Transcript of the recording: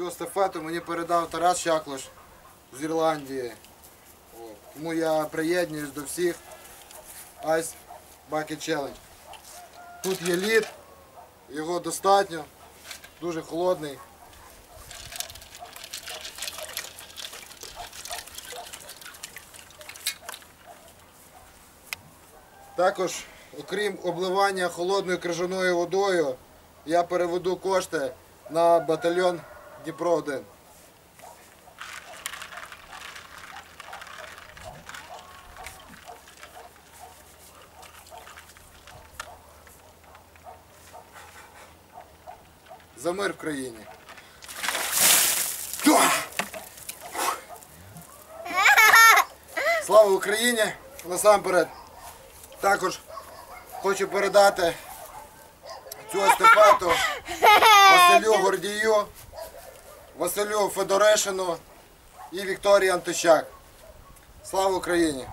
Цю естафету мені передав Тарас Шаклош з Ірландії. Тому я приєднуюсь до всіх Ice Bucket Challenge. Тут є лід, його достатньо, дуже холодний. Також, окрім обливання холодною крижаною водою, я переведу кошти на батальйон Дніпро 1. За мир в країні. Слава Україні! Насамперед. Також хочу передати цю естафету Василю Гордію, Василю Федорешину і Вікторії Антощак. Слава Україні!